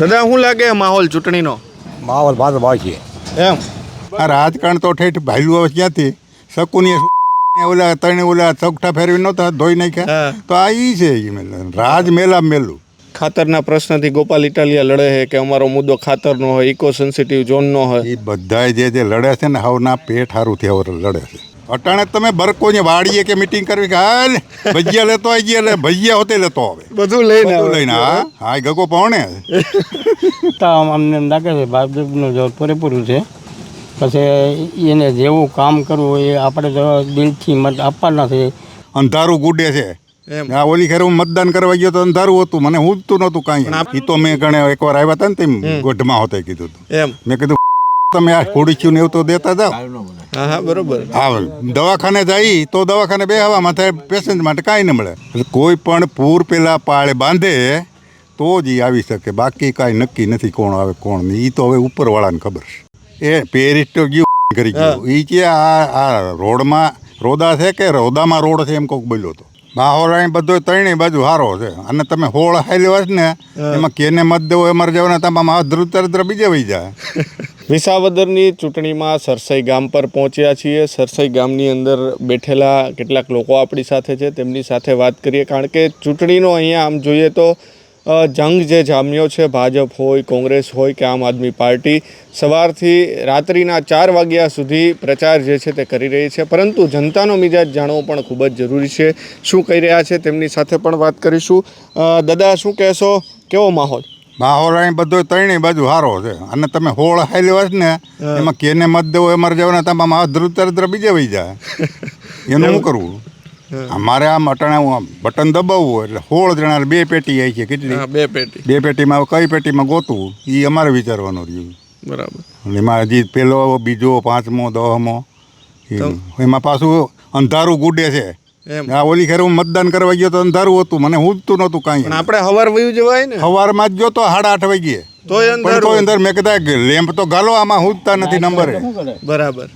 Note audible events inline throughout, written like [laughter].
દાદા શું લાગે માહોલ ચૂંટણીનો? માહોલ ભાજપ છે. એમ? આ રાજકારણ તો ઠેઠ ભાઈલું આવે ક્યાંથી? શકુની ઓલા ત્રણે ઓલા ચોકઠા ફેરવી નહોતા? ધોઈ નાખ્યા? તો આ ઈ છે રાજ મેલા મેલું. ખાતરના પ્રશ્નથી ગોપાલ ઇટાલિયા લડે છે કે અમારો મુદ્દો ખાતરનો હોય ઇકો સેન્સિટિવ ઝોનનો હોય? એ બધાય જે જે લડે છે ને હવના પેટ સારું થયા લડે છે. અટાણે તમે બરકો ને વાડીએ કે મીટિંગ કરવી કે હાલ ભજીયા લેતો આવી એટલે ભજીયા હોતે લેતો આવે. બધું લઈને લઈને હા હા ગગો પહોણે તો અમને એમ લાગે છે ભાજપનું જો પૂરેપૂરું છે. પછી એને જેવું કામ કરવું એ આપણે તો દિલથી મત આપવાના છે. અંધારું ગુડે છે. આ ઓલી ખેર હું મતદાન કરવા ગયો તો અંધારું હતું મને હુજતું નહોતું કાંઈ. એ તો મેં ગણે એકવાર આવ્યા હતા ને તેમ ગોઢમાં હોતે કીધું એમ. મેં કીધું તમે આ ખોડીચ્યું ને એવું તો દેતા જાઓ. હા હા બરોબર. હા દવાખાને જાય તો દવાખાને બે હવા માથે પેશન્ટ માટે કાંઈ ન મળે. કોઈ પણ પૂર પેલા પાળે બાંધે તો જ એ આવી શકે. બાકી કાંઈ નક્કી નથી કોણ આવે કોણ નહીં. એ તો હવે ઉપરવાળાને ખબર છે. એ પેરિસ તો ગયું. કરી ગયું એ કે આ આ રોડમાં રોદા છે કે રોદામાં રોડ છે એમ કોઈક બોલ્યો હતો માહોલ અહીં બધો ત્રણેય બાજુ સારો છે. અને તમે હોળ હાલ્યો હોય ને એમાં કેને મત દેવો અમારે જવાના તમામ આ ધ્રુતર ધ્ર બીજે વહી જાય. વિસાવદરની ચૂંટણીમાં સરસઈ ગામ પર પહોંચ્યા છીએ. સરસઈ ગામની અંદર બેઠેલા કેટલાક લોકો આપણી સાથે છે. તેમની સાથે વાત કરીએ. કારણ કે ચૂંટણીનો અહીંયા આમ જોઈએ તો જંગ જે જામ્યો છે ભાજપ હોય કોંગ્રેસ હોય કે આમ આદમી પાર્ટી સવારથી રાત્રિના ચાર વાગ્યા સુધી પ્રચાર જે છે તે કરી રહી છે. પરંતુ જનતાનો મિજાજ જાણવો પણ ખૂબ જ જરૂરી છે. શું કહી રહ્યા છે તેમની સાથે પણ વાત કરીશું. દાદા શું કહેશો? કેવો માહોલ? માહોલ અહીં બધો ત્રણેય બાજુ સારો છે. અને તમે હોળ હાલી હોય ને એમાં કેને મત દેવો એમાં જવાના તમામ ધ્રુતર ધ્ર બીજે વહી જાય. [laughs] એનું શું કરવું અમારે આમ અટાણે હું આમ બટન દબાવવું હોય એટલે હોળ જણા બે પેટી આવી છે કેટલી? બે પેટી. બે પેટીમાં કઈ પેટીમાં ગોતવું? એ અમારે વિચારવાનું રહ્યું. બરાબર. એમાં હજી પેલો બીજો પાંચમો દહમો એમાં પાછું અંધારું ગુડે છે. આ ઓલી ખેર હું મતદાન કરવા ગયો તો અંધારું હતું મને હુજતું નહોતું કાંઈ. આપણે હવાર વયું જવાય ને. સવારમાં જ ગયો તો સાડા આઠ વાગ્યે. તો અંદર મેં કીધા લેમ્પ તો ગાલો આમાં હુજતા નથી નંબરે. બરાબર.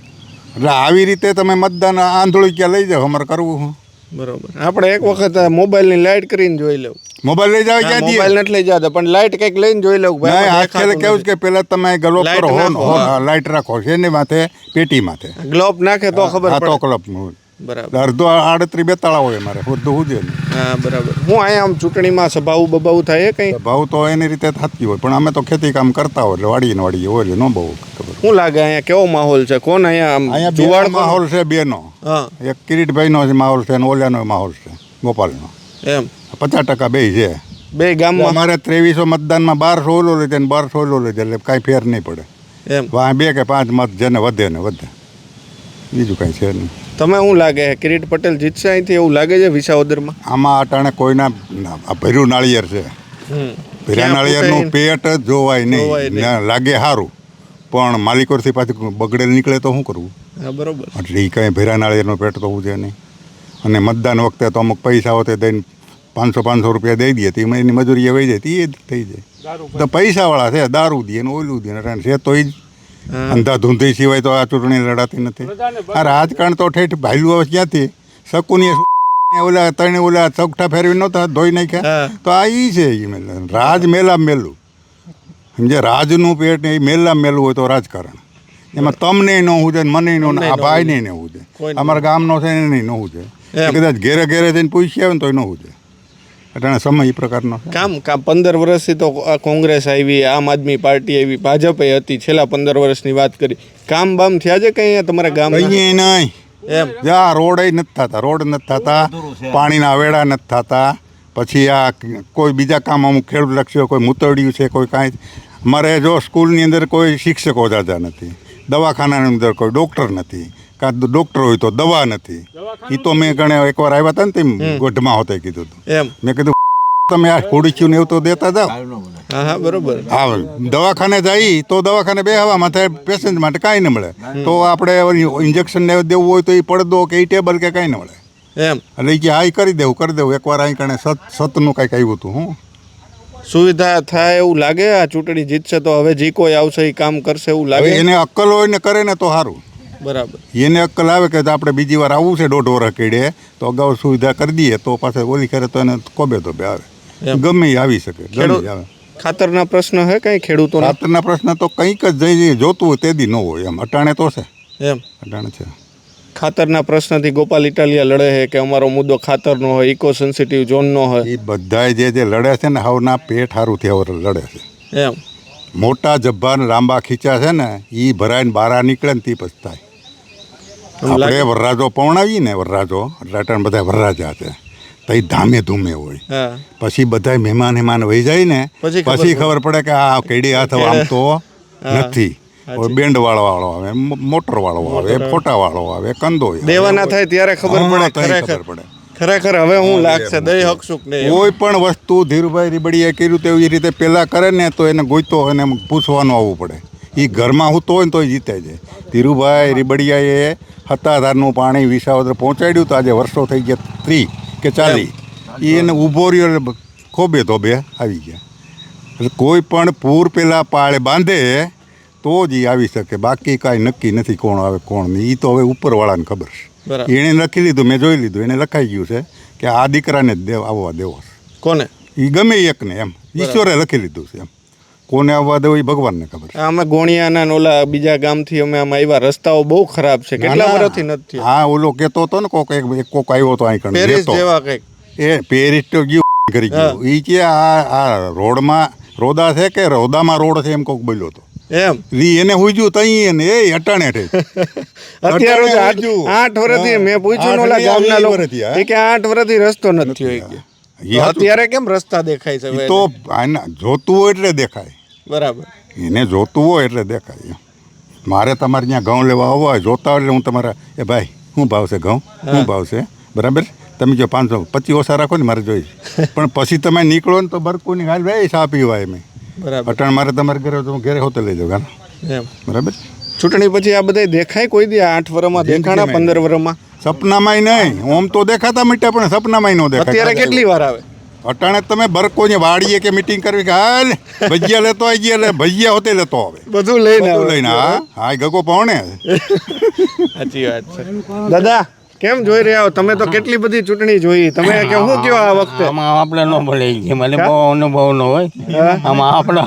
એટલે આવી રીતે તમે મતદાન આંધળું ક્યાં લઈ જાઓ? અમારે કરવું શું? બરોબર. આપણે એક વખત મોબાઈલની લાઈટ કરીને જોઈ લઉં. મોબાઈલ લઈ જાવ ક્યાં મોબાઈલ નથી લઈ જતા પણ લાઈટ કંઈક લઈને જોઈ લઉં નહીં ભાઈ આજકાલ કેવું કે પેલા તમે ગલો પર હોન નાખો, લાઈટ રાખો છે એની માથે પેટી માથે ગ્લોબ નાખે તો ખબર આ તો પડે. ક્લબ બરાબર. અડધો આડત્રી બેતાળા હોય મારે અડધો નહીં. હા બરાબર. હું અહીંયા આમ ચૂંટણીમાં સભાઓ બબાવું થાય કઈ? ભાવ તો એની રીતે થતી હોય પણ અમે તો ખેતી કામ કરતા હોય એટલે વાડીને વાડીએ હોય એટલે ન બહુ શું લાગે અહીંયા? કેવો માહોલ છે? કોણ અહીંયા જુવાળ માહોલ છે બેનો. નો એક કિરીટભાઈનો જ માહોલ છે અને ઓલાનો માહોલ છે ગોપાલનો. એમ. પચાસ ટકા બે છે. બે ગામમાં? અમારે ત્રેવીસો મતદાનમાં બારસો ઓલો લીધે ને બારસો ઓલો લીધે એટલે કાંઈ ફેર નહીં પડે. એમ. બે કે પાંચ મત જેને વધે ને વધે. બીજું કાંઈ છે નહીં. તમે શું લાગે? કિરીટ પટેલ જીતશે અહીંથી? એવું લાગે છે વિસાવદરમાં? આમાં અટાણે કોઈના ભર્યું નાળિયેર છે. ભર્યા નાળિયેરનું પેટ જોવાય નહીં. લાગે સારું. પણ માલિકોથી પાછી બગડેલ નીકળે તો શું કરવું? બરોબર. એટલે એ કંઈ ભેરા નાળિયેરનું પેટ તો છે નહીં. અને મતદાન વખતે તો અમુક પૈસા હોતે દઈને પાંચસો પાંચસો રૂપિયા દઈ દઈએ. તો એમાં એની મજૂરી વહી જાય તો એ જ થઈ જાય. તો પૈસાવાળા છે દારૂ દે ને ઓલું દે ને છે તો એ જ. અંધાધૂંધી સિવાય તો આ ચૂંટણી લડાતી નથી. આ રાજકારણ તો ઠેઠ ભાઈલું આવે ક્યાંથી? શકુની ઓલા ત્રણે ઓલા ચોકઠા ફેરવી નહોતા ધોઈ નાખ્યા? તો આ ઈ છે રાજ મેલા મેલું. સમજે રાજનું પેટ ને એ મેલા મેલું હોય તો રાજકારણ. એમાં તમને ન હું જાય મને ન આ ભાઈને ન હું જાય અમારા ગામનો છે એને ન હુજે એમ. કદાચ ઘેરે ઘેરે જઈને પૂછી આવે ને તો ન હુજે એટલે સમય એ પ્રકારનો. કામ કામ પંદર વર્ષથી તો કોંગ્રેસ આવી આમ આદમી પાર્ટી આવી ભાજપે હતી છેલ્લા પંદર વર્ષની વાત કરી. કામ બામ થયા છે કઈ તમારા ગામ અહીંયા નહીં. એમ. જા રોડ નથી થતા રોડ નથી થતા પાણીના વેડા નથી થતા. પછી આ કોઈ બીજા કામ અમુક ખેડૂત લક્ષ્યો કોઈ મૂતળિયું છે કોઈ કાંઈ અમારે જો સ્કૂલની અંદર કોઈ શિક્ષકો દાદા નથી દવાખાનાની અંદર કોઈ ડૉક્ટર નથી કાં તો ડૉક્ટર હોય તો દવા નથી. એ તો મેં ગણે એકવાર આવ્યા હતા ને તેમ ગોઢમાં હોતે કીધું હતું એમ. મેં કીધું તમે આ ખોડીચ્યું ને એવું તો દેતા જાઓ. હા હા બરોબર. હા દવાખાને જાય તો દવાખાને બે હવા માથે પેશન્ટ માટે કાંઈ ન મળે. તો આપણે ઇન્જેક્શન ને દેવું હોય તો એ પડદો કે એ ટેબલ કે કાંઈ ન મળે. એમ. એટલે કે ઈ કરી દેવું કરી દેવું. એકવાર અહીં કણે સત સતનું કંઈક આવ્યું હતું હું. સુવિધા થાય એવું લાગે? આ ચૂંટણી જીતશે તો હવે જે કોઈ આવશે એ કામ કરશે એવું હવે લાગે એને અક્કલ હોય ને કરે ને તો સારું બરાબર. એને અક્કલ આવે કે આપણે બીજી વાર આવવું છે દોઢ વર્ષ કેડે તો અગાઉ સુવિધા કરી દઈએ તો પાછળ ઓલી કરે તો એને કોબે તો બે આવે ગમે એ આવી શકે ગમે આવે. ખાતરના પ્રશ્ન હે કંઈ ખેડૂતો ખાતરના પ્રશ્ન તો કંઈક જ જઈ જોતું હોય તે દી ન હોય એમ. અટાણે તો છે. એમ. અટાણે છે. ખાતરના પ્રશ્નથી ગોપાલ ઇટાલિયા લડે છે કે અમારો મુદ્દો ખાતરનો હોય ઇકો સેન્સિટિવ ઝોનનો હોય. એ બધાય જે જે લડે છે ને હાવના પેટ સારું હવે લડે છે. એમ. મોટા જબ્બા ને લાંબા ખીચા છે ને એ ભરાઈને બહાર નીકળે ને તે પછતાય એમ આપણે વરરાજો પવણાવીએ ને વરરાજો રટણ બધા વરરાજા છે. તો એ ધામે ધૂમે હોય. પછી બધા મહેમાન હેમાન વહી જાય ને પછી ખબર પછી ખબર પડે કે આ કેડી હાથ આમ તો નથી. બેન્ડ વાળો વાળો આવે મોટર વાળો આવે ફોટા વાળો આવે કંદો દેવાના થાય ત્યારે ખબર પડે ખરેખર. પડે. ખરેખર હવે હું લાગશે દઈ હકશું કે નહીં કોઈ પણ વસ્તુ ધીરુભાઈ રીબડીએ કર્યું તેવી રીતે પહેલાં કરે ને તો એને ગોઈતો અને પૂછવાનું આવવું પડે. એ ઘરમાં હું તો હોય ને તોય જીતે છે. ધીરુભાઈ રીબડિયાએ હતાધારનું પાણી વિસાવદર પહોંચાડ્યું તો આજે વર્ષો થઈ ગયા ત્રી કે ચાલી. એ એને ઊભો રહ્યો ખોબે ધોબે આવી ગયા. કોઈ પણ પૂર પહેલાં પાળે બાંધે તો જ એ આવી શકે. બાકી કાંઈ નક્કી નથી કોણ આવે કોણ નહીં. એ તો હવે ઉપરવાળાને ખબર છે. એણે લખી લીધું મેં જોઈ લીધું. એને લખાઈ ગયું છે કે આ દીકરાને જ દેવ આવવા દેવો છે. કોને? એ ગમે એકને એમ. ઈશ્વરે લખી લીધું છે એમ. કોને આવવા દેવો એ ભગવાનને ખબર છે. અમે ગોણિયાના ને ઓલા બીજા ગામથી અમે આમાં આવ્યા રસ્તાઓ બહુ ખરાબ છે. કેટલા. વર્ષથી નથી હા ઓલો કેતો હતો ને કોક એક કોક આવ્યો હતો અહીં કણ પેરિસ જેવા કંઈક. એ પેરિસ તો ગયું કરી ગયું. એ કે આ આ રોડમાં રોદા છે કે રોદામાં રોડ છે એમ કોક બોલ્યો હતો? એમ. રી એને હુજ્યું તઈ એને એ અટાણે રે [laughs] અત્યારે આઠ વર્ષથી મેં પૂછ્યું ઓલા ગામના લોકો. કે આઠ વર્ષથી રસ્તો નથી હોય કે. અત્યારે કેમ રસ્તા દેખાય છે તો આના જોતું હોય એટલે દેખાય. બરાબર. એને જોતું હોય એટલે દેખાય મારે તમારે ત્યાં ઘઉં લેવા આવવા હોય જોતા હોય એટલે હું તમારા એ ભાઈ શું ભાવ છે ઘઉં? શું ભાવ છે? બરાબર? તમે જો પાંચસો પચીસ ઓછા રાખો ને મારે જોઈ. [laughs] પણ પછી તમે નીકળો ને તો બરકુની હાલ ભાઈ સા પીવાય મેં બરાબર. અટાણ મારે તમારે ઘરે ઘરે હોતે લઈ જાઉં ગાના બરાબર? ચૂંટણી પછી આ બધા દેખાય કોઈ દી આઠ વર્ષમાં દેખાણા પંદર વર્ષમાં સપનામાંય નહીં. ઓમ તો દેખાતા મીઠા પણ સપનામાંય ન દેખાય. અત્યારે કેટલી વાર આવે? અટાણે તમે બરકોને વાડીએ કે મીટિંગ કરવી કે હાલ ભજીયા લેતો આવી ગયા એટલે ભજીયા હોતે લેતો આવે. બધું લઈને લઈને હા હા ગગો પાવણે સાચી વાત છે. દાદા કેમ જોઈ રહ્યા હો? તમે તો કેટલી બધી ચૂંટણી જોઈ. તમે કે હું કયો આ વખતે? આમાં આપણે ન ભલે છે મને બહુ અનુભવ ન હોય. આમાં આપણો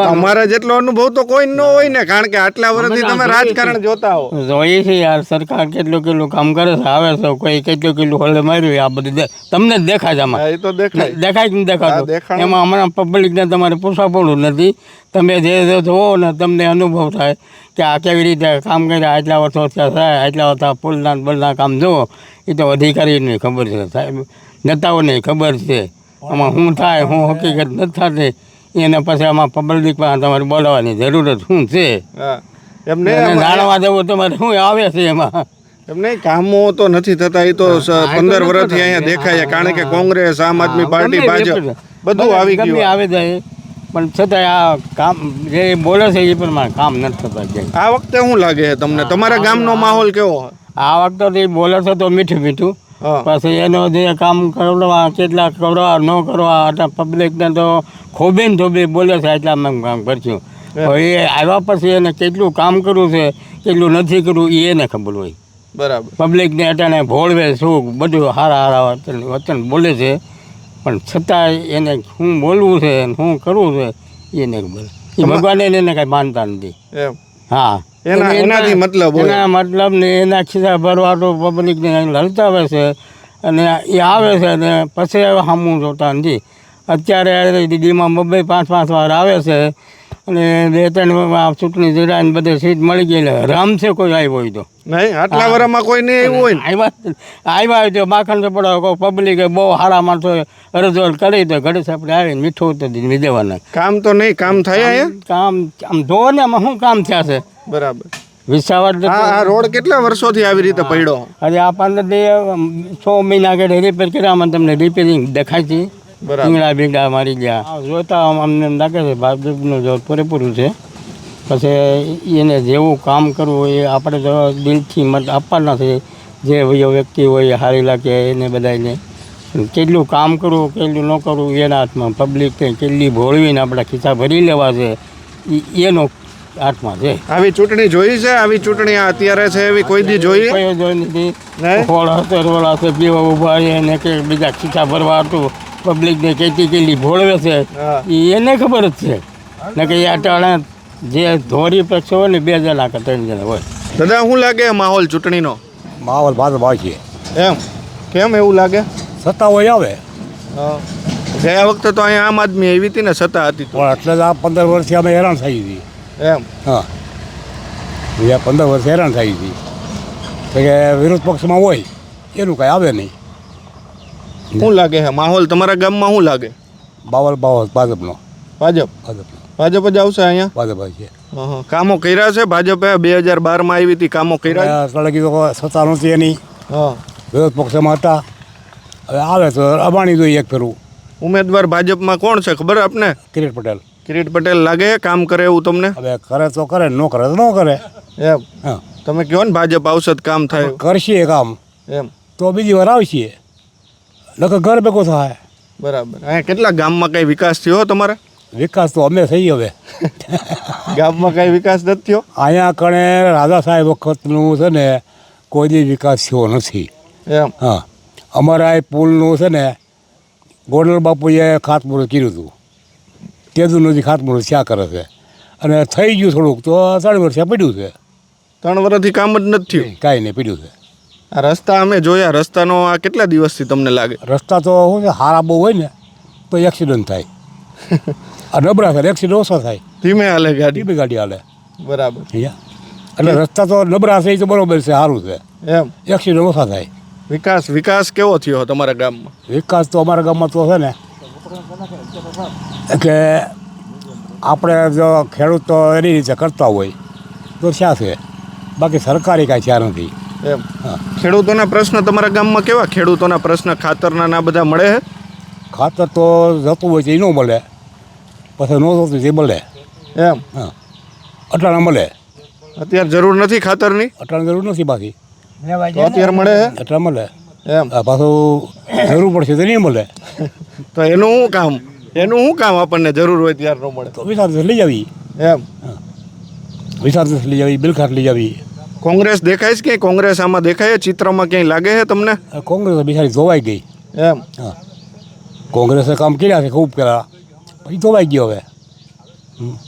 તમારા જેટલો અનુભવ તો કોઈ ન હોય ને કારણ કે આટલા વર્ષથી તમે રાજકારણ જોતા હો. જોઈએ છે યાર સરકાર કેટલું કેટલું કામ કરે છે આવે છે કોઈ કેટલું કેટલું હળે માર્યું આ બધું તમને જ દેખાય છે આમાં. એ તો દેખાય. દેખાય કે નહીં દેખાતું. એમાં હમણાં પબ્લિકને તમારે પૂછવા પડવું નથી તમે જે જુઓ ને તમને અનુભવ થાય કે આ કેવી રીતે કામ કર્યા આટલા વર્ષો થયા આટલા વર્ષા પુલના બલના કામ જુઓ એ તો અધિકારીને ખબર છે સાહેબ. નેતાઓને ખબર છે. આમાં શું થાય શું હકીકત નથી થતી. એને પછી આમાં પબ્લિક પાસે તમારે બોલાવવાની જરૂરત શું છે? એમને જાણવા જવું તમારે શું આવે છે એમાં? એમને કામો તો નથી થતા એ તો પંદર વર્ષથી અહીંયા દેખાય છે. કારણ કે કોંગ્રેસ આમ આદમી પાર્ટી ભાજપ બધું. આવી ગયું. આવે જાય. પણ છતાંય આ કામ જે બોલે છે એ પ્રમાણે કામ નથી થતા જાય આ વખતે શું લાગે છે તમને? તમારા ગામનો માહોલ કેવો આ વખતે એ બોલે છે તો મીઠું મીઠું. પછી એનો જે કામ કરવા કેટલા કરવા ન કરવા એટલે પબ્લિકને તો ખોબે ને થોબે બોલે છે એટલા અમે કામ કરશું. હવે એ આવ્યા પછી એને કેટલું કામ કરવું છે કેટલું નથી કરવું એ એને ખબર હોય. બરાબર. પબ્લિકને અટાણે ભોળવે શું બધું હારા હારા વચન વચન બોલે છે. પણ છતાંય એને શું બોલવું છે શું કરવું છે એને ખબર. એ ભગવાને એને કાંઈ માનતા નથી. હા. એના- એનાથી મતલબ એના મતલબ ને એના ખિસ્સા ભરવા તો પબ્લિકને લલતાવે છે અને એ આવે છે અને પછી સામું જોતા નથી. અત્યારે દીદીમાં બબ્બે પાંચ પાંચ વાર આવે છે અને બે ત્રણ ચૂંટણી જરા ને બધે સીટ મળી ગઈ એટલે રામ છે કોઈ આવ્યો હોય તો. નહીં આટલા વર્ષમાં કોઈ નહીં એવું હોય આવ્યા આવ્યા હોય તો માખણ પડે કોઈ પબ્લિક બહુ સારા માણસો રજૂઆત કરી તો ઘરે આપણે આવીને મીઠું તો દેવાના. કામ તો નહીં કામ થાય કામ આમ જોવો ને આમાં શું કામ થયા છે? બરાબર. વિસાવડ આ રોડ કેટલા વર્ષોથી આવી રીતે પડ્યો? અરે આ પંદર છ મહિના આગળ રિપેર કર્યામાં તમને રિપેરિંગ દેખાય છે. બરાબર. ભીંગડા ભીંગડા મારી ગયા. જોતા અમને એમ લાગે છે ભાજપનું જો પૂરેપૂરું છે. પછી એને જેવું કામ કરવું એ આપણે તો દિલથી મત આપવાના છે. જે વયો વ્યક્તિ હોય હારી સારી લાગે એને બધાને કેટલું કામ કરવું કેટલું ન કરવું એના હાથમાં પબ્લિક કેટલી ભોળવીને આપણા ખિસ્સા ભરી લેવા છે એનો હાથમાં છે. આવી ચૂંટણી જોઈ છે? આવી ચૂંટણી અત્યારે છે એવી કોઈ દી જોઈ? કોઈ જોઈ નથી. નહીં? હશે હતે હશે પીવા ઊભા ને કે બીજા ખીચા ભરવા હતું. પબ્લિકને કેટલી કેટલી ભોળવે છે એ એને ખબર જ છે. ને કે એ અટાણે જે ધોરી પક્ષ હોય ને બે જણા કે ત્રણ જણા હોય. દાદા શું લાગે માહોલ ચૂંટણીનો? માહોલ ભાત છે. એમ? કેમ એવું લાગે? સત્તા હોય આવે. ગયા વખતે તો અહીંયા આમ આદમી આવી હતી ને સત્તા હતી તો. પણ એટલે આ પંદર વર્ષથી અમે હેરાન થઈ હતી. એમ? હા. બીજા પંદર વર્ષ હેરાન થઈ હતી. કે વિરોધ પક્ષમાં હોય એનું કાંઈ આવે નહીં. શું લાગે છે? માહોલ તમારા ગામમાં શું લાગે? બાવલ બાવલ ભાજપનો. ભાજપ? ભાજપનો. ભાજપ જ આવશે અહીંયા? ભાજપ આવશે કામો કર્યા છે? ભાજપે બે હજાર બારમાં આવી હતી કામો કર્યા સળગી કે સત્તા નહોતી એની હા. વિરોધ પક્ષમાં હતા. હવે આવે તો અબાણી જોઈએ એક ફેરવું ઉમેદવાર ભાજપમાં કોણ છે? ખબર આપને? કિરીટ પટેલ. કિરીટ પટેલ લાગે કામ કરે એવું તમને? હવે કરે તો કરે ન કરે તો ન કરે. એમ. હા. તમે કહો ને ભાજપ આવશે કામ થાય? કરશે કામ. એમ. તો બીજી વાર આવશે. નકર ઘર ભેગો થાય. બરાબર. અહીંયા કેટલા ગામમાં કઈ વિકાસ થયો તમારે? વિકાસ તો અમે થઈ હવે. ગામમાં કઈ વિકાસ નથી થયો? અહીંયા કણે રાજા સાહેબ વખતનું છે ને કોઈ દી વિકાસ થયો નથી. એમ. હા. અમારા એ પુલનું છે ને ગોંડલ બાપુએ ખાતમુહૂર્ત કર્યું હતું. તેદું નથી ખાતમુહૂર્ત શ્યા કરે છે. અને થઈ ગયું થોડુંક તો ત્રણ વર્ષે પડ્યું છે. ત્રણ વર્ષથી કામ જ નથી થયું? કાંઈ નહીં પડ્યું છે. આ રસ્તા અમે જોયા. રસ્તાનો આ કેટલા દિવસથી તમને લાગે? રસ્તા તો શું છે હારા બહુ હોય ને તો એક્સિડન્ટ થાય. આ નબળા થાય એક્સિડન્ટ ઓછો થાય. ધીમે હાલે ગાડી? ડીબી ગાડી હાલે. બરાબર. એટલે રસ્તા તો નબળા છે એ તો બરોબર છે સારું છે. એમ. એક્સિડન્ટ ઓછા થાય. વિકાસ વિકાસ કેવો થયો તમારા ગામમાં? વિકાસ તો અમારા ગામમાં તો છે ને કે આપણે જો ખેડૂત તો એની રીતે કરતા હોય તો શા છે. બાકી સરકારી કાંઈ ત્યાં નથી. એમ હા. ખેડૂતોના પ્રશ્ન તમારા ગામમાં કેવા? ખેડૂતોના પ્રશ્ન ખાતરના ના બધા મળે છે? ખાતર તો જતું હોય છે એ ન મળે. પછી ન જતું એ મળે. એમ. હા. અટાણા મળે. અત્યારે જરૂર નથી ખાતરની? અટાણા જરૂર નથી બાકી. અત્યારે મળે છે? અટાણા મળે. એમ. આ પાછું જરૂર પડશે તો નહીં મળે. તો એનું શું કામ? એનું શું કામ આપણને જરૂર હોય ત્યારે ન મળે? તો વિચાર લઈ આવી. એમ. વિચાર લઈ આવી બિલખાર લઈ જાવી કોંગ્રેસ દેખાય છે કે કોંગ્રેસ આમાં દેખાય? છે? ચિત્રમાં ક્યાંય લાગે છે તમને? કોંગ્રેસ બિચારી ધોવાઈ ગઈ. એમ. હા. કોંગ્રેસે કામ કર્યા છે ખૂબ કર્યા પછી ધોવાઈ ગયો હવે.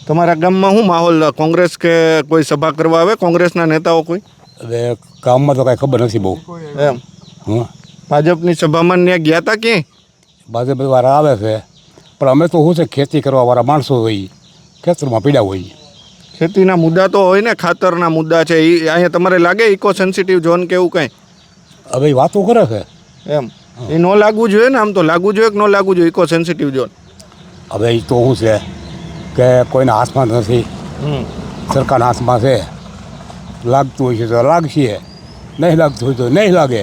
તમારા ગામમાં શું માહોલ કોંગ્રેસ કે કોઈ સભા કરવા આવે? કોંગ્રેસના નેતાઓ કોઈ? હવે કામમાં તો કાંઈ ખબર નથી બહુ. એમ. હા ભાજપની સભામાં ત્યાં ગયા હતા ક્યાંય? ભાજપ વાળા આવે છે. પણ અમે તો શું છે ખેતી કરવાવાળા માણસો હોય. ખેતરમાં પીડા હોય. ખેતીના મુદ્દા તો હોય ને ખાતરના મુદ્દા છે. એ અહીંયા તમારે લાગે ઇકો સેન્સિટિવ ઝોન કે એવું કંઈ? હવે વાતો કરે છે? એમ. એ ન લાગવું જોઈએ ને આમ તો લાગવું જોઈએ કે ન લાગવું જોઈએ ઇકો સેન્સિટિવ ઝોન હવે એ તો શું છે કે કોઈના હાથમાં નથી. સરકારના હાથમાં છે. લાગતું હોય છે તો લાગશે. નહીં લાગતું હોય તો નહીં લાગે.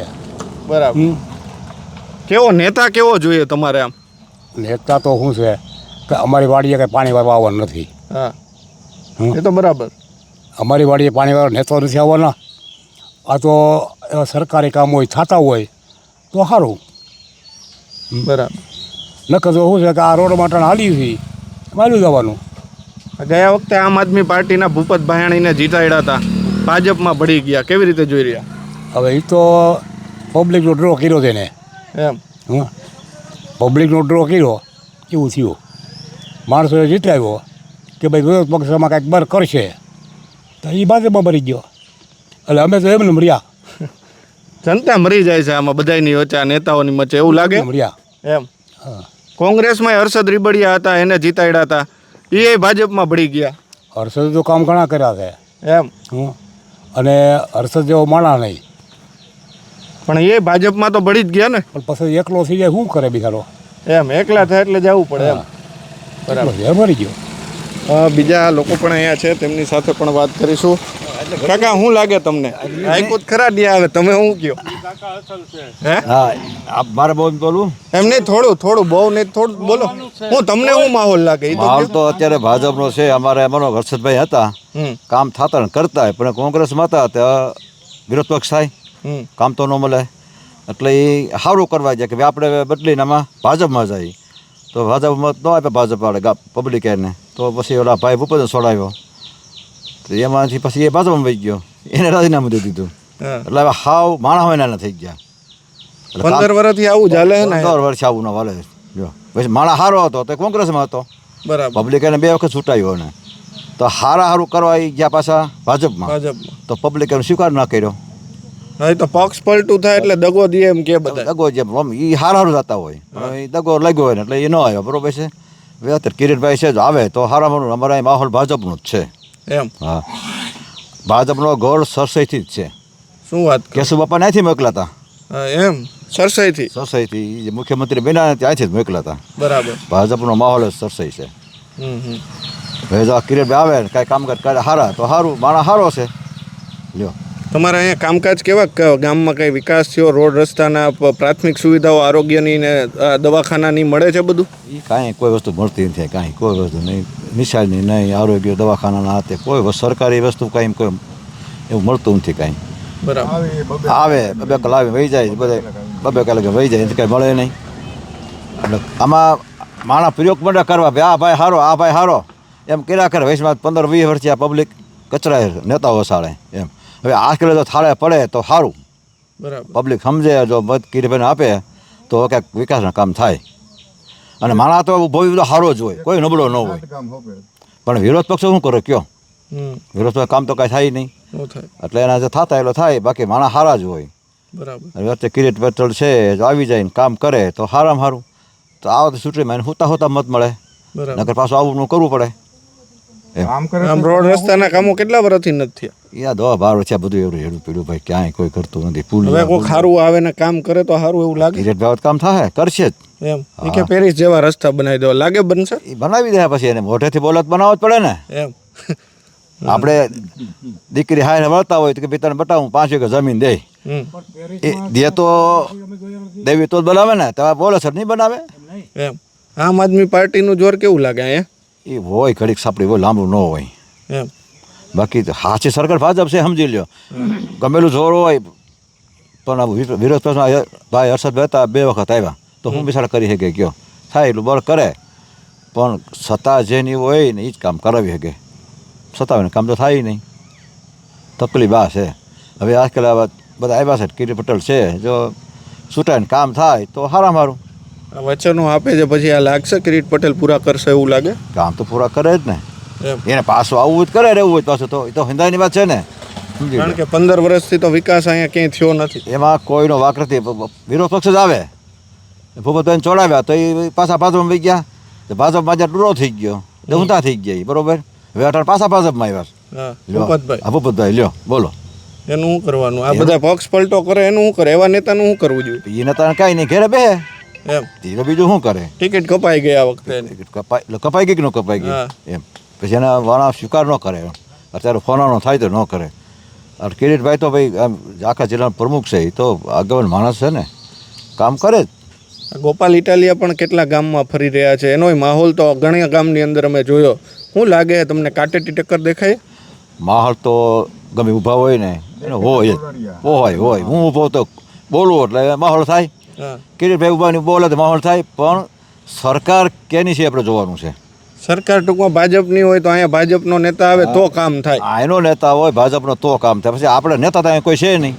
બરાબર. કેવો નેતા કેવો જોઈએ તમારે આમ? નેતા તો શું છે કે અમારી વાડીએ કંઈ પાણી વાવવાનું નથી. હા. એ તો બરાબર. અમારી વાડીએ પાણીવાળા નેતા નથી આવવાના. આ તો એવા સરકારી કામ હોય થતા હોય તો સારું બરાબર. નકર તો શું છે કે આ રોડ માટે હાલી છે માલ્યું જવાનું. ગયા વખતે આમ આદમી પાર્ટીના ભૂપત ભાયાણીને જીતાડ્યા હતા. ભાજપમાં ભળી ગયા. કેવી રીતે જોઈ રહ્યા? હવે એ તો પબ્લિકનો ડ્રો કર્યો તેને એમ. હા પબ્લિકનો ડ્રો કર્યો એવું થયું. માણસોએ જીતાવ્યો. કે ભાઈ વિરોધ પક્ષમાં કાંઈક બર કરશે. તો એ ભાજપમાં ભરી ગયો. એટલે અમે તો એમને મર્યા. જનતા મરી જાય છે આમાં બધાની વચ્ચે આ નેતાઓની વચ્ચે એવું લાગે? મર્યા. એમ. કોંગ્રેસમાં હર્ષદ રીબડિયા હતા એને જીતાડ્યા હતા. એ ભાજપમાં ભળી ગયા. હર્ષદ તો કામ ઘણા કર્યા છે. એમ. હં અને હર્ષદ જેવો માણા નહીં. પણ એ ભાજપમાં તો ભળી જ ગયા ને. પણ પછી એકલો થઈ જાય શું કરે બિચારો? એમ એકલા થાય એટલે જવું પડે એમ. બરાબર. મરી ગયો. બીજા લોકો પણ અહીંયા છે તેમની સાથે પણ વાત કરીશું. કાકા શું લાગે તમને? આઈકું જ ખરા નહીં આવે તમે શું કયો હે? મારે બહુ બોલું? એમ નહીં થોડું થોડું બહુ નહીં થોડું બોલો. હું તમને શું માહોલ લાગે? માહોલ તો અત્યારે ભાજપનો છે અમારે એમનો હર્ષદભાઈ હતા. કામ થતા કરતા પણ કોંગ્રેસમાં હતા ત્યાં વિરોધ પક્ષ થાય. કામ તો ન મળે. એટલે એ સારું કરવા જાય કે આપણે બદલીને આમાં ભાજપમાં જાય તો ભાજપમાં ન આપે ભાજપ વાળા પબ્લિક એને. તો પછી ઓલા ભાઈ ભૂપેન્દ્ર છોડાવ્યો તો એમાંથી પછી એ ભાજપમાં વહી ગયો. એને રાજીનામું દઈ દીધું. એટલે હવે હાવ માણા હોય ના થઈ ગયા. પંદર વર્ષથી આવું ચાલે પંદર વર્ષ આવું ના વાલે જો. પછી માણા સારો હતો તો કોંગ્રેસમાં હતો. બરાબર. પબ્લિક એને બે વખત છૂટાયો ને તો હારા હારું કરવા આવી ગયા પાછા ભાજપમાં. ભાજપમાં. તો પબ્લિક એનો સ્વીકાર ના કર્યો. નહીં તો પક્ષ પલટું થાય એટલે દગો દે એમ કે બધા. દગો જે એ હારા હારું જતા હોય. એ દગો લાગ્યો હોય ને એટલે એ ન આવ્યો બરોબર છે? હવે અત્યારે કિરીટભાઈ છે જ આવે તો હારા મારું અમારા માહોલ ભાજપનો જ છે. એમ. હા. ભાજપનો ગોળ સરસઈથી જ છે. શું વાત કેશુ બાપા ત્યાંથી મોકલાતા? એમ? સરસાઈથી? સરસાઈથી. જે મુખ્યમંત્રી બન્યા ત્યાંથી જ મોકલાતા. બરાબર. ભાજપનો માહોલ જ સરસઈ છે. હમ હમ. હવે જો કિરીટભાઈ આવે ને કાંઈ કામકાજ કરે હારા તો સારું માણસ સારો છે. લ્યો. તમારા અહીંયા કામકાજ કેવા ગામમાં કંઈ વિકાસ થયો? રોડ રસ્તાના પ્રાથમિક સુવિધાઓ આરોગ્યની ને દવાખાનાની મળે છે બધું? કાંઈ કોઈ વસ્તુ મળતી નથી કાંઈ કોઈ વસ્તુ નહીં. નિશાળની નહીં આરોગ્ય દવાખાનાના હાથે કોઈ સરકારી વસ્તુ કાંઈ કોઈ એવું મળતું નથી કાંઈ. બરાબર. આવે બબે. કલાક વહી જાય બધે બબે કલાકે વહી જાય કાંઈ મળે નહીં. એટલે આમાં માણસ પ્રયોગ મંડળ કરવા ભાઈ આ ભાઈ હારો આ ભાઈ હારો. એમ કર્યા કરે વૈશ્વમાં પંદર વીસ વર્ષથી આ પબ્લિક કચરાય નેતાઓ સાળે એમ. હવે આજકાલ જો થાળે પડે તો સારું બરાબર. પબ્લિક સમજે જો મત કિરીભાઈને આપે તો ક્યાંક વિકાસના કામ થાય. અને મારા તો ભવિ તો સારો જ હોય કોઈ નબળો ન હોય. પણ વિરોધ પક્ષ શું કરે કયો? વિરોધ પક્ષ કામ તો કાંઈ થાય નહીં. એટલે એના જે થતા એટલો થાય બાકી માણસ સારા જ હોય. બરાબર. વચ્ચે કિરીટ પેટ્રોલ છે જો આવી જાય ને કામ કરે તો સારામાં સારું તો આવો તો ચૂંટણીમાં એને હોતા હોતા મત મળે. નગર નકર પાછું આવું કરવું પડે. આમ આમ રોડ રસ્તાના કામો કેટલા વર્ષથી નથી થયા? યા દવા બાર છે બધું એવું હેડું પીડું ભાઈ ક્યાંય કોઈ કરતું નથી. પુલ હવે કોઈ ખારું આવે ને કામ કરે તો સારું એવું લાગે? કિરીટ ભાઈ કામ થાય? કરશે જ. એમ. કે પેરિસ જેવા રસ્તા બનાવી દેવા. લાગે બનશે? એ બનાવી દે પછી એને. મોઢેથી બોલત બનાવવો જ પડે ને. એમ. [laughs] આપણે દીકરી હાય વળતા હોય તો કે ભાઈ તને બતાવું પાંચ વીઘા જમીન દે. એ દે તો દેવી તો જ બનાવે ને. તમે બોલો સર નહીં બનાવે? એમ. આમ આદમી પાર્ટીનું જોર કેવું લાગે અહીંયા? એ હોય ઘડીક સાપડી હોય લાંબુ ન હોય. એમ. બાકી તો હાચી સરકાર ભાજપ છે સમજી લ્યો. ગમેલું જોર હોય પણ વિરોધ પક્ષમાં ભાઈ હર્ષદભાઈ હતા બે વખત આવ્યા. તો હું બિસાડ કરી શકે કયો. થાય એટલું બળ કરે પણ સત્તા જેની હોય ને એ જ કામ કરાવી શકે. સત્તા કામ તો થાય નહીં. તકલીફ આ છે. હવે આજકાલ બધા આવ્યા છે કિરી પટેલ છે જો છૂટાઈને કામ થાય તો હારા મારું. વચનો આપે છે પછી આ લાગશે કિરીટ પટેલ પૂરા કરશે એવું લાગે? કામ તો પૂરા કરે જ ને. એને પાછું આવવું જ કરે રહેવું હોય પાછું તો એ તો હિંદાની વાત છે ને. કારણ કે પંદર વર્ષથી તો વિકાસ અહીંયા ક્યાંય થયો નથી. એમાં કોઈનો વાક નથી વિરોધ પક્ષ જ આવે. ભૂપતભાઈને ચોડાવ્યા તો એ પાછા ભાજપમાં વહી ગયા. તો ભાજપમાં આજે ડૂરો થઈ ગયો. ઊંધા થઈ ગયા બરોબર? હવે અટાણ પાછા ભાજપમાં આવ્યા. ભૂપતભાઈ. ભૂપતભાઈ લ્યો બોલો. એનું શું કરવાનું? આ બધા પક્ષ પલટો કરે એનું શું કરે? એવા નેતાનું શું કરવું જોઈએ? એ નેતાને કાંઈ નહીં ઘેરે બે એમ. ધીરે બીજું શું કરે? ટિકિટ કપાઈ ગઈ આ વખતે. ટિકિટ કપાઈ કપાઈ ગઈ કે ન કપાઈ ગઈ? એમ. પછી એના વાણા સ્વીકાર ન કરે. એમ અત્યારે ફોનાનો થાય તો ન કરે. અને કિરીટભાઈ તો ભાઈ આમ આખા જિલ્લાના પ્રમુખ છે એ તો આગળ માણસ છે ને. કામ કરે જ. ગોપાલ ઇટાલિયા પણ કેટલા ગામમાં ફરી રહ્યા છે? એનોય માહોલ તો ઘણા ગામની અંદર અમે જોયો. શું લાગે? તમને કાટેટી ટક્કર દેખાય? માહોલ તો ગમે ઊભા હોય ને એનો હોય હોય હોય. હું ઊભો તો બોલું એટલે માહોલ થાય. કિરીટભાઈ ઉભાની બોલે તો માહોલ થાય પણ સરકાર કેની છે આપણે જોવાનું છે? સરકાર ટૂંકમાં ભાજપની હોય તો અહીંયા ભાજપનો નેતા આવે તો કામ થાય. આ એનો નેતા હોય ભાજપનો તો કામ થાય. પછી આપણે નેતા ત્યાં કોઈ છે નહીં.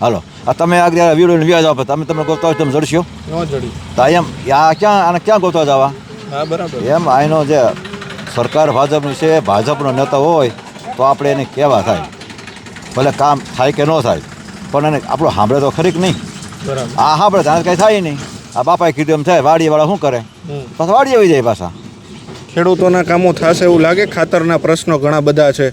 હાલો આ તમે આગળ વીડિયો વ્યાજ આપો. તમે તમને ગોતવા હોય તો તમે જડશો. તો એમ આ ક્યાં આને ક્યાં ગોતવા જવા? હા બરાબર. એમ આનો જે સરકાર ભાજપની છે ભાજપનો નેતા હોય તો આપણે એને કહેવા થાય. ભલે કામ થાય કે ન થાય પણ એને આપણું સાંભળે તો ખરી કે નહીં? બરાબર. હા પણ ધાન કાંઈ થાય નહીં. આ બાપાએ કીધું એમ થાય વાડીવાળા શું કરે? પાછા વાડી આવી જાય પાછા. ખેડૂતોના કામો થશે એવું લાગે? ખાતરના પ્રશ્નો ઘણા બધા છે.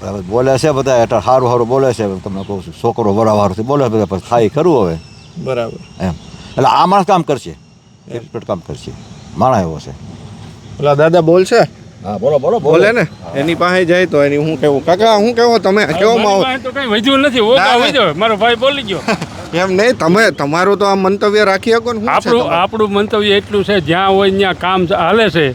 બરાબર બોલે છે બધા એટલે સારું સારું બોલે છે. તમને કહું છું છોકરો વરાવારથી બોલે છે બધા પછી થાય ખરું હવે. બરાબર. એમ. એટલે આ માણસ કામ કરશે. એક કામ કરશે. માણસ એવો છે. એટલે દાદા બોલ છે હા બોલો બોલો બોલે. ને. એની પાસે જાય તો એની હું કેવું? કાકા હું કેવો તમે? કેવો માવો તો કઈ વધ્યું નથી. ઓગા. વધ્યો. મારો ભાઈ બોલી ગયો. [laughs] એમ નહીં તમે તમારું તો આ મંતવ્ય રાખી શકો ને? આપણું આપણું મંતવ્ય એટલું છે જ્યાં હોય ત્યાં કામ હાલે છે.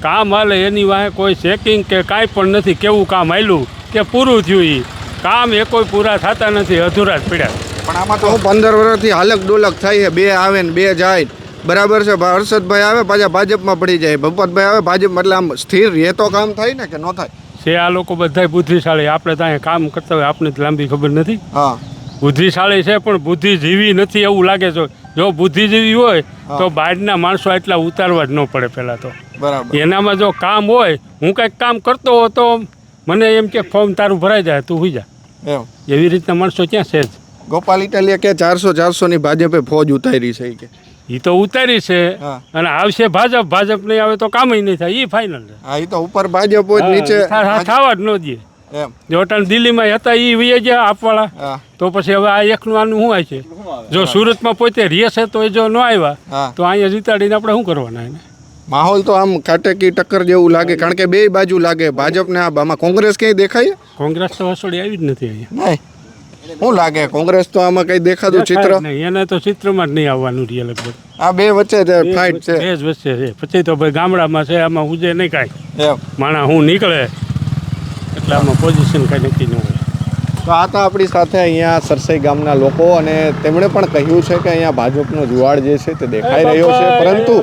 કામ હાલે એની વાહે કોઈ ચેકિંગ કે કાંઈ પણ નથી કેવું કામ આવ્યું કે પૂરું થયું એ કામ એ કોઈ પૂરા થતા નથી અધૂરા જ પડ્યા. પણ આમાં તો હું પંદર વર્ષથી હાલક ડોલક થાય છે. બે આવે ને બે જાય. બરાબર છે. હર્ષદભાઈ આવે પાછા ભાજપમાં પડી જાય. ભૂપતભાઈ આવે ભાજપ એટલે આમ સ્થિર રહે તો કામ થાય ને કે ન થાય? છે આ લોકો બધા બુદ્ધિશાળી આપણે ત્યાં કામ કરતા હોય આપણે લાંબી ખબર નથી. હા. બુદ્ધિશાળી છે પણ બુદ્ધિજીવી નથી એવું લાગે છે. જો બુદ્ધિજીવી હોય તો બહારના માણસો એટલા ઉતારવા જ ન પડે પહેલાં તો. બરાબર. એનામાં જો કામ હોય હું કંઈક કામ કરતો હો તો મને એમ કે ફોર્મ તારું ભરાઈ જાય તું હોઈ જા. એવી રીતના માણસો ક્યાં છે જ. ગોપાલ ઇટાલિયા કે ચારસો ચારસોની ભાજપે ફોજ ઉતારી છે કે. એ તો ઉતારી છે અને આવશે ભાજપ ભાજપ નહીં આવે તો કામ નહીં થાય. એ ફાઇનલ છે હા એ તો ઉપર ભાજપ હોય નીચે. થવા જ ન દે. જો અટાણ દિલ્હીમાં હતા એ વીએ જે આપવાળા. તો પછી હવે આ એકનું આનું શું હોય છે? જો સુરતમાં પોતે રહેશે તો એ જો ન આવ્યા તો અહીંયા જીતાડીને આપણે શું કરવાના એને? માહોલ તો આમ કાટેકી ટક્કર જેવું લાગે કારણ કે બે બાજુ લાગે. ભાજપને આ આમાં કોંગ્રેસ ક્યાંય દેખાય? કોંગ્રેસ તો વસોડી આવી જ નથી અહીંયા. શું લાગે? કોંગ્રેસ તો આમાં કઈ દેખાતું ચિત્ર? નહીં. એને તો ચિત્રમાં જ નહીં આવવાનું રહે લગભગ. આ બે વચ્ચે ફાઇટ છે. એ જ વચ્ચે છે. પછી તો ભાઈ ગામડામાં છે આમાં ઉજે નહીં કાંઈ. માણા હું નીકળે એટલે આમાં પોઝિશન કાંઈ નક્કી ન તો આ તો આપણી સાથે અહીંયા સરસઈ ગામના લોકો અને તેમણે પણ કહ્યું છે કે અહીંયા ભાજપનો જુવાળ જે છે તે દેખાઈ રહ્યો છે. પરંતુ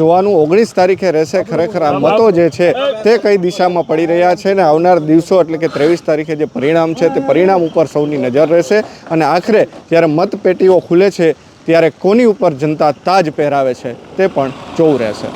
જોવાનું ઓગણીસ તારીખે રહેશે ખરેખર આ મતો જે છે તે કઈ દિશામાં પડી રહ્યા છે અને આવનાર દિવસો એટલે કે ત્રેવીસ તારીખે જે પરિણામ છે તે પરિણામ ઉપર સૌની નજર રહેશે. અને આખરે જ્યારે મતપેટીઓ ખુલે છે ત્યારે કોની ઉપર જનતા તાજ પહેરાવે છે તે પણ જોવું રહેશે.